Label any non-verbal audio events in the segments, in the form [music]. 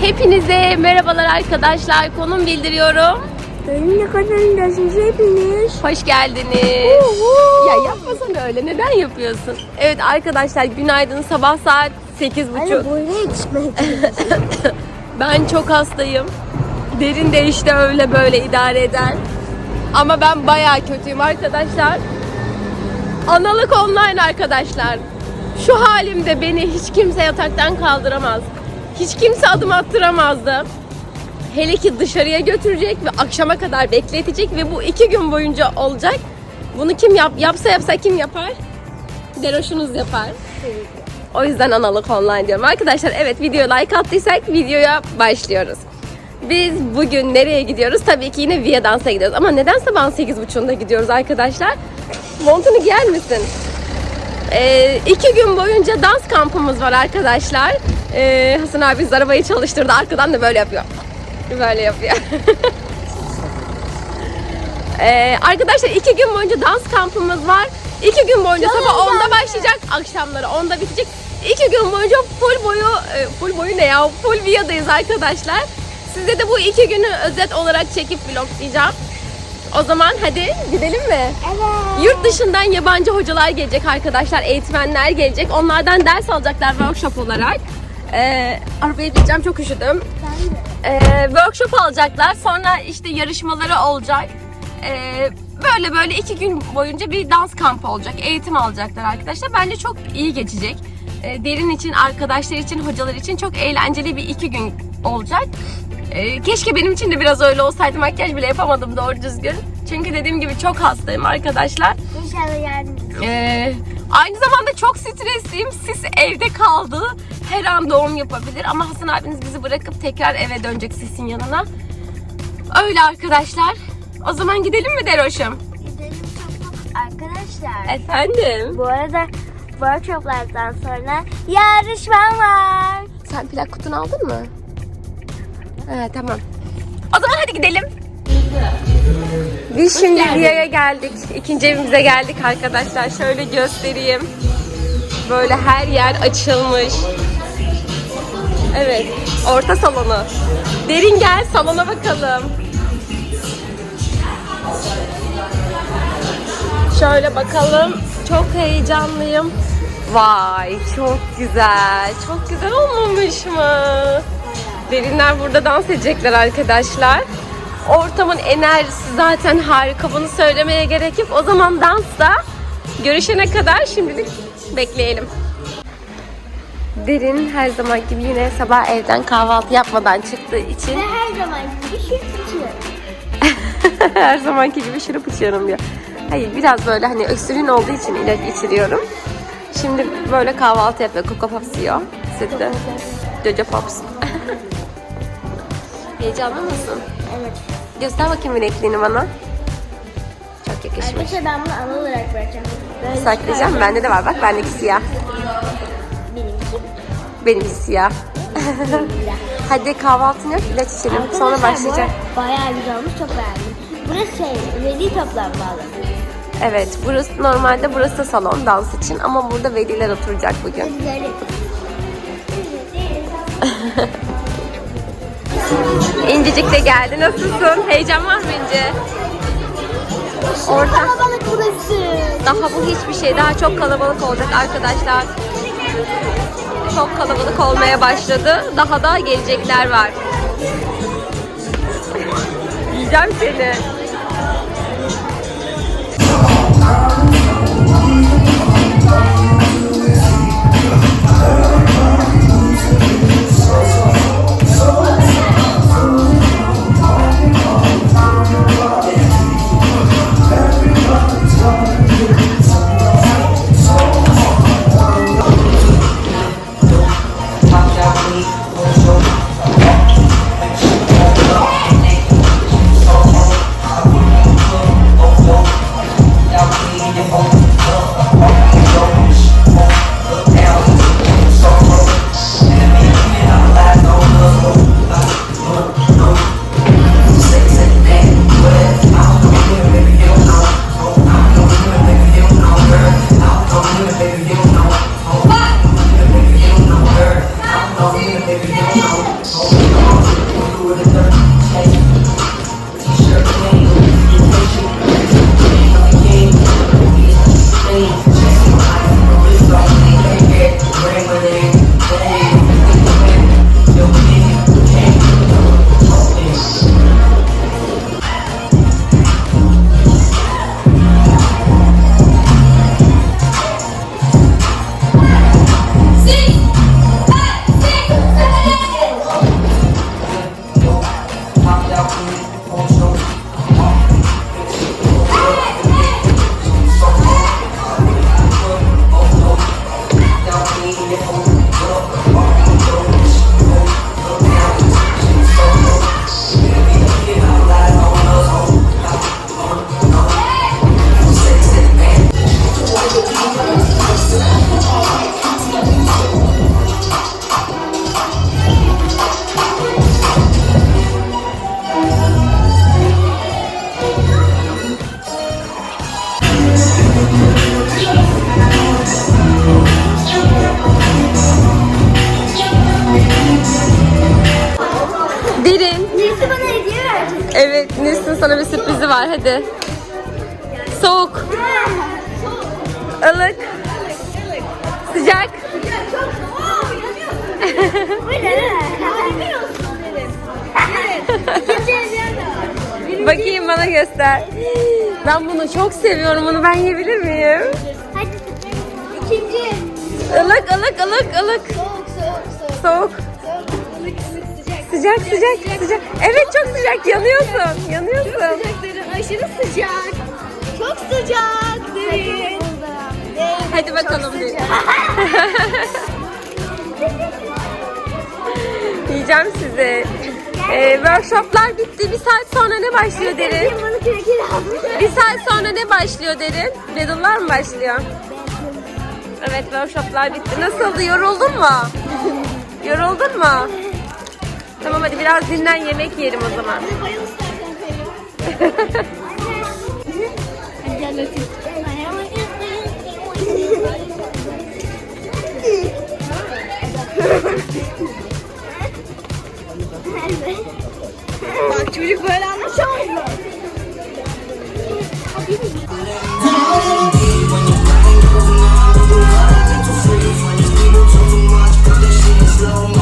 Hepinize merhabalar arkadaşlar. Konum bildiriyorum. Benim ne kadarındasınız hepiniz? Hoş geldiniz. Ya yapmasana öyle. Neden yapıyorsun? Evet arkadaşlar günaydın. Sabah saat 8.30. Hani böyle yetişmek Ben çok hastayım. Derin de işte öyle böyle idare eder. Ama ben bayağı kötüyüm arkadaşlar. Analık online arkadaşlar. Şu halimde beni hiç kimse yataktan kaldıramaz. Hiç kimse adım attıramazdı. Hele ki dışarıya götürecek ve akşama kadar bekletecek ve bu iki gün boyunca olacak. Bunu kim yap yapsa yapsa kim yapar? Deroşunuz yapar. O yüzden analık online diyorum. Arkadaşlar evet videoya like attıysak videoya başlıyoruz. Biz bugün nereye gidiyoruz? Tabii ki yine Via Dans'a gidiyoruz. Ama neden sabahın 8.30'unda gidiyoruz arkadaşlar? Montunu giyer misin? Ee, iki gün boyunca dans kampımız var arkadaşlar. Ee, Hasan abi biz arabayı çalıştırdı. Arkadan da böyle yapıyor. Böyle yapıyor. [laughs] Ee, arkadaşlar iki gün boyunca dans kampımız var. İki gün boyunca sabah 10'da başlayacak, akşamları 10'da bitecek. İki gün boyunca full boyu, e, full boyu ne ya? Full Via'dayız arkadaşlar. Size de bu iki günü özet olarak çekip vloglayacağım. O zaman hadi gidelim mi? Evet. Yurt dışından yabancı hocalar gelecek arkadaşlar, eğitmenler gelecek. Onlardan ders alacaklar workshop olarak. Ee, arabaya bineceğim, çok üşüdüm. Ben de. Ee, workshop alacaklar. Sonra işte yarışmaları olacak. Ee, böyle böyle iki gün boyunca bir dans kampı olacak. Eğitim alacaklar arkadaşlar. Bence çok iyi geçecek. Ee, derin için, arkadaşlar için, hocalar için çok eğlenceli bir iki gün olacak. Ee, keşke benim için de biraz öyle olsaydı. Makyaj bile yapamadım doğru düzgün. Çünkü dediğim gibi çok hastayım arkadaşlar. İnşallah edin. Ee, aynı zamanda çok stresliyim. Sis evde kaldı. Her an doğum yapabilir. Ama Hasan abiniz bizi bırakıp tekrar eve dönecek Sis'in yanına. Öyle arkadaşlar. O zaman gidelim mi Deroş'um? Gidelim çok Arkadaşlar. Efendim? Bu arada workshoplardan sonra yarışma var. Sen plak kutunu aldın mı? He tamam. O zaman hadi gidelim. Biz şimdi Via'ya geldik. İkinci evimize geldik arkadaşlar. Şöyle göstereyim. Böyle her yer açılmış. Evet. Orta salonu. Derin gel salona bakalım. Şöyle bakalım. Çok heyecanlıyım. Vay çok güzel. Çok güzel olmamış mı? Derinler burada dans edecekler arkadaşlar. Ortamın enerjisi zaten harika. Bunu söylemeye gerek yok. O zaman dansta görüşene kadar şimdilik bekleyelim. Derin her zaman gibi yine sabah evden kahvaltı yapmadan çıktığı için Ve her zaman gibi şut tutuyorum. [laughs] her zamanki gibi şurup içiyorum diyor. Hayır biraz böyle hani öksürüğün olduğu için ilaç içiriyorum. Şimdi böyle kahvaltı yapıyor. Coco Pops yiyor. Sütlü. Jojo Pops. Heyecanlı mısın? Evet. Göster bakayım bilekliğini bana. Çok yakışmış. Arkadaşlar ben bunu ana olarak bırakacağım. Böyle Saklayacağım. Bende de var bak. Bendeki siyah. Benimki. Benimki siyah. Hadi kahvaltını yap. ilaç içelim. Sonra Arkadaşlar, bu başlayacak. Bayağı güzel olmuş çok beğendim. Burası şey, veli toplanmalı. Evet. Burası normalde burası da salon dans için ama burada veliler oturacak bugün. [laughs] İncecik de geldi. Nasılsın? Heyecan var mı İnce? Orta. kalabalık burası. Daha bu hiçbir şey. Daha çok kalabalık olacak arkadaşlar. Çok kalabalık olmaya başladı. Daha da gelecekler var. Yiyeceğim seni. Bakayım bana göster. Ben bunu çok seviyorum. Bunu ben yiyebilir miyim? Hadi. İkinci. Ilık ılık ılık ılık. Soğuk soğuk soğuk. Soğuk. Sıcak. Sıcak sıcak sıcak. Evet çok sıcak. Yanıyorsun. Yanıyorsun. Sıcakların aşırı sıcak. Çok sıcak. Derin. Hadi bakalım. [laughs] Yiyeceğim sizi. Ee, workshoplar bitti. Bir saat sonra ne başlıyor derin? Bir saat sonra ne başlıyor derin? Battle'lar mı başlıyor? Evet workshoplar bitti. Nasıldı? Yoruldun mu? Yoruldun mu? Tamam hadi biraz dinlen yemek yiyelim o zaman. İstersen [laughs] Bak çocuk böyle anlaşamıyor. She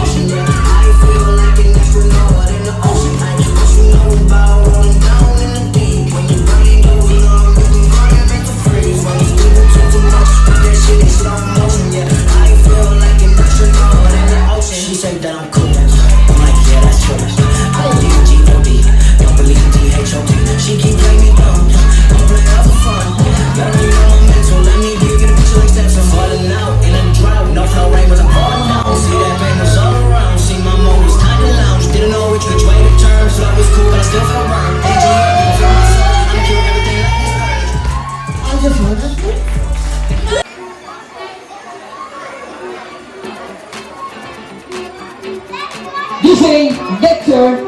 Teaching Victor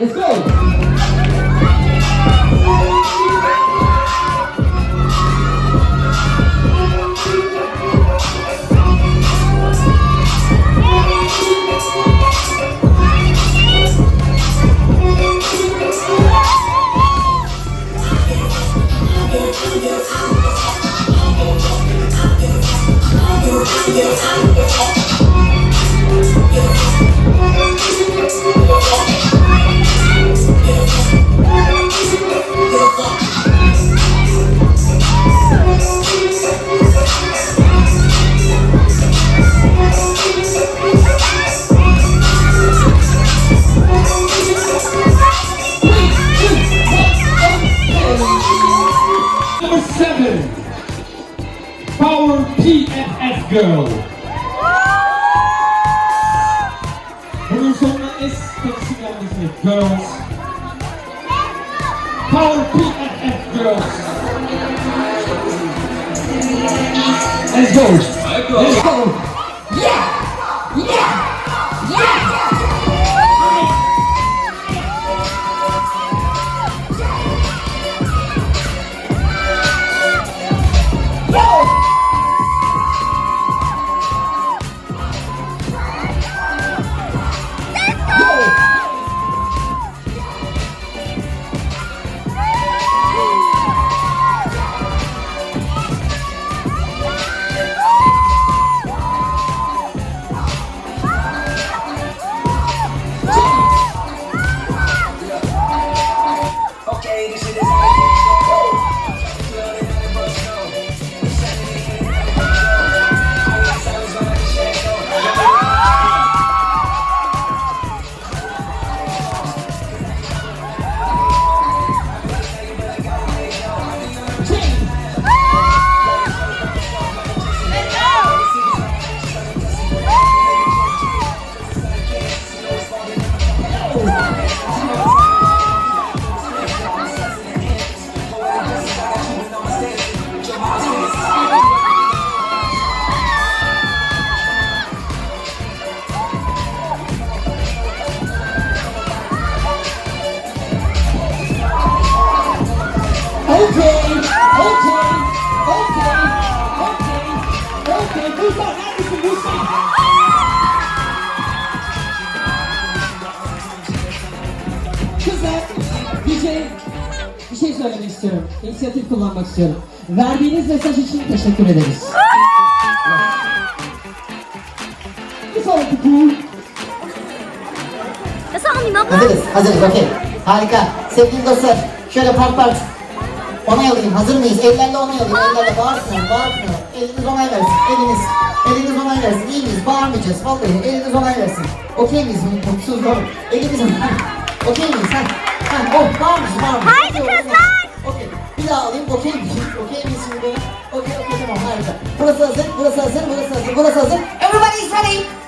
Let's go. Kızlar bir şey, bir şey söylemek istiyorum. İnisiyatif kullanmak istiyorum. Verdiğiniz mesaj için teşekkür ederiz. bir sonraki kuğu. Nasıl anlayayım abla? Hazırız, hazırız okey. Harika. Sevgili dostlar, şöyle part part. Onay alayım, hazır mıyız? Ellerle onay alayım, ellerle bağırsın, bağırsın. Eliniz onay versin, eliniz. Eliniz onay versin. İyi miyiz? Bağırmayacağız. Vallahi eliniz onay versin. Okey miyiz? Mutsuz doğru. Eliniz onay Okey miyiz? Ha, ha, oh, bağırmışız, bağırmışız. Haydi kızlar. Okey. Bir daha alayım. Okey miyiz? Okey miyiz şimdi? Okey, okey, tamam, harika. Burası hazır, burası hazır, burası hazır, burası hazır. Everybody is ready.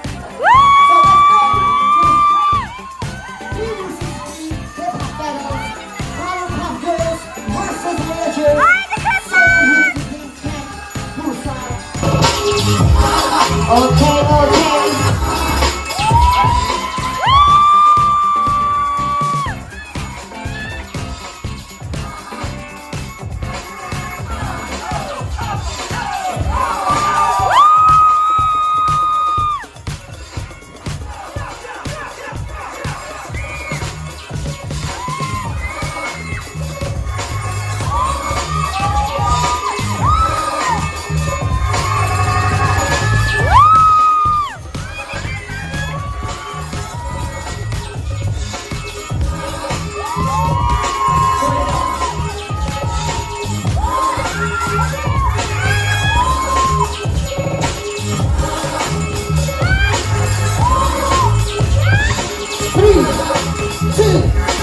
Okay, okay. Two, Nasıl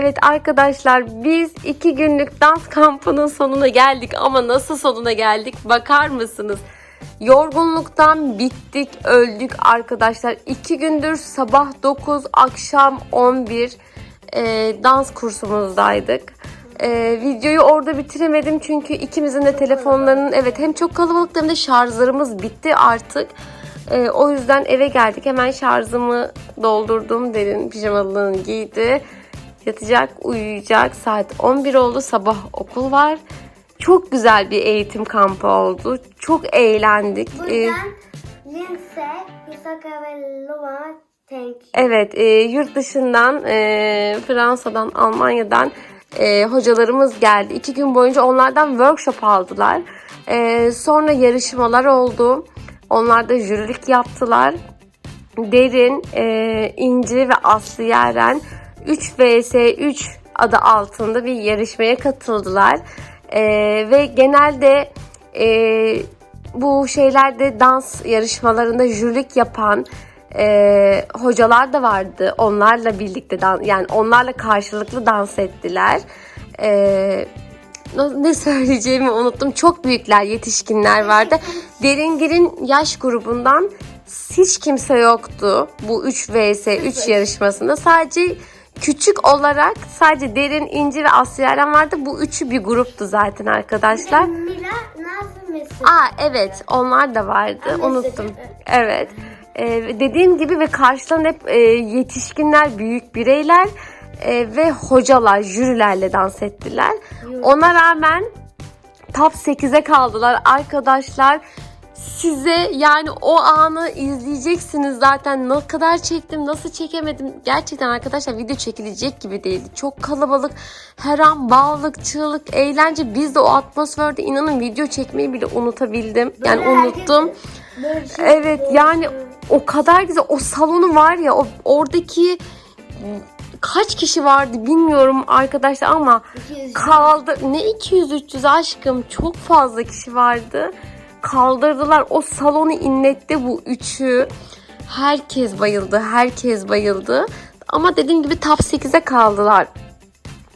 Evet arkadaşlar biz iki günlük dans kampının sonuna geldik ama nasıl sonuna geldik bakar mısınız? Yorgunluktan bittik öldük arkadaşlar. İki gündür sabah 9 akşam 11 e, dans kursumuzdaydık. E, videoyu orada bitiremedim çünkü ikimizin de telefonlarının evet hem çok kalabalıktı hem de şarjlarımız bitti artık. E, o yüzden eve geldik. Hemen şarjımı doldurdum. Derin pijamalığını giydi. Yatacak, uyuyacak. Saat 11 oldu. Sabah okul var. Çok güzel bir eğitim kampı oldu. Çok eğlendik. Ee, Buradan Lindsay, Hisaka ve Luan'a thank you. Evet, e, yurt dışından, e, Fransa'dan, Almanya'dan e, hocalarımız geldi. İki gün boyunca onlardan workshop aldılar. E, sonra yarışmalar oldu. Onlar da jürilik yaptılar. Derin, e, İnci ve Aslı Yaren 3 vs 3 adı altında bir yarışmaya katıldılar. E, ve genelde e, bu şeylerde dans yarışmalarında jürilik yapan e, hocalar da vardı. Onlarla birlikte dans, yani onlarla karşılıklı dans ettiler. E, ne söyleyeceğimi unuttum. Çok büyükler, yetişkinler vardı. [laughs] Deringir'in yaş grubundan hiç kimse yoktu bu 3 vs 3 yarışmasında. Sadece küçük olarak sadece Derin, İnci ve Yaren vardı. Bu üçü bir gruptu zaten arkadaşlar. Mira, Nazlı Mesut. Aa evet onlar da vardı. Unuttum. Evet. Ee, dediğim gibi ve karşılan hep e, yetişkinler, büyük bireyler e, ve hocalar, jürilerle dans ettiler. Ona rağmen top 8'e kaldılar arkadaşlar. Size yani o anı izleyeceksiniz zaten. Ne kadar çektim, nasıl çekemedim. Gerçekten arkadaşlar video çekilecek gibi değildi. Çok kalabalık. Her an bağlılık, çığlık, eğlence. Biz de o atmosferde inanın video çekmeyi bile unutabildim. Yani Böyle unuttum. Şey- Evet yani o kadar güzel. O salonu var ya o oradaki kaç kişi vardı bilmiyorum arkadaşlar ama 200. kaldı. Ne 200-300 aşkım çok fazla kişi vardı. Kaldırdılar o salonu inletti bu üçü. Herkes bayıldı, herkes bayıldı. Ama dediğim gibi top 8'e kaldılar.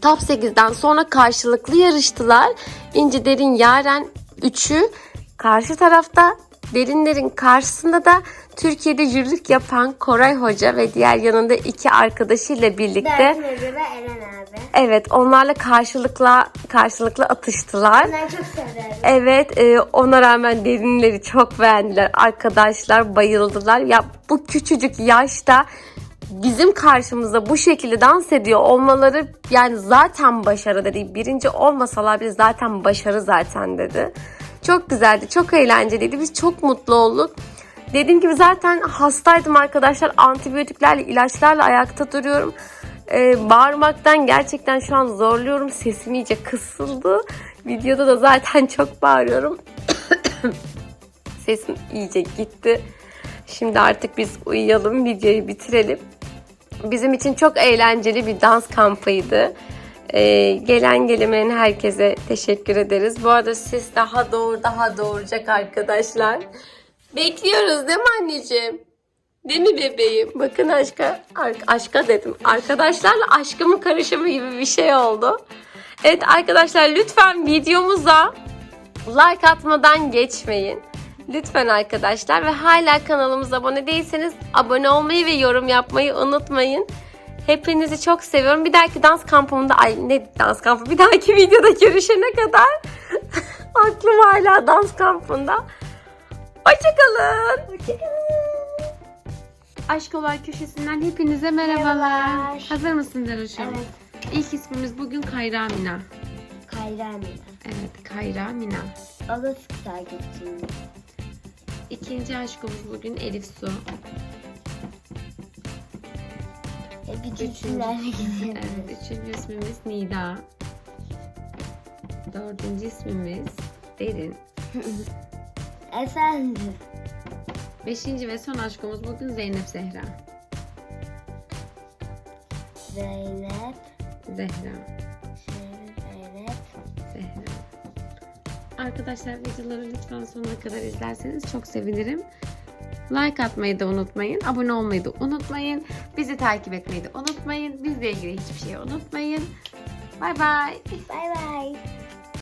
Top 8'den sonra karşılıklı yarıştılar. İnci Derin Yaren üçü karşı tarafta Derinlerin karşısında da Türkiye'de jürilik yapan Koray Hoca ve diğer yanında iki arkadaşıyla birlikte Dersin Ece ve Eren abi. evet onlarla karşılıklı karşılıklı atıştılar. Ben çok severim. Evet e, ona rağmen derinleri çok beğendiler. Arkadaşlar bayıldılar. Ya bu küçücük yaşta bizim karşımızda bu şekilde dans ediyor olmaları yani zaten başarı dedi. Birinci olmasalar bile zaten başarı zaten dedi. Çok güzeldi, çok eğlenceliydi. Biz çok mutlu olduk. Dediğim gibi zaten hastaydım arkadaşlar. Antibiyotiklerle, ilaçlarla ayakta duruyorum. Ee, bağırmaktan gerçekten şu an zorluyorum. Sesim iyice kısıldı. Videoda da zaten [laughs] çok bağırıyorum. [coughs] Sesim iyice gitti. Şimdi artık biz uyuyalım, videoyu bitirelim. Bizim için çok eğlenceli bir dans kampıydı. Ee, gelen gelemeyen herkese teşekkür ederiz. Bu arada ses daha doğur daha doğuracak arkadaşlar. Bekliyoruz değil mi anneciğim? Değil mi bebeğim? Bakın aşka, ar- aşka dedim. Arkadaşlarla aşkımın karışımı gibi bir şey oldu. Evet arkadaşlar lütfen videomuza like atmadan geçmeyin. Lütfen arkadaşlar ve hala kanalımıza abone değilseniz abone olmayı ve yorum yapmayı unutmayın. Hepinizi çok seviyorum. Bir dahaki dans kampımında ay ne dans kampı bir dahaki videoda görüşene kadar [laughs] aklım hala dans kampında. Hoşçakalın. Aşk Olay Köşesi'nden hepinize merhabalar. Merhabalar. Hazır mısın Deroş'um? Evet. İlk ismimiz bugün Kayra Mina. Kayra Mina. Evet Kayra Mina. O da sık takipçim. İkinci aşkımız bugün Elif Su. Hep bir isimlerle gidiyor. Evet, üçüncü ismimiz Nida. Dördüncü ismimiz Derin. [laughs] Efendim. Beşinci ve son aşkımız bugün Zeynep Zehra. Zeynep. Zehra. Zeynep. Zehra. Arkadaşlar videoları lütfen sonuna kadar izlerseniz çok sevinirim. Like atmayı da unutmayın. Abone olmayı da unutmayın. Bizi takip etmeyi de unutmayın. Bizle ilgili hiçbir şey unutmayın. Bay bay. Bay bay.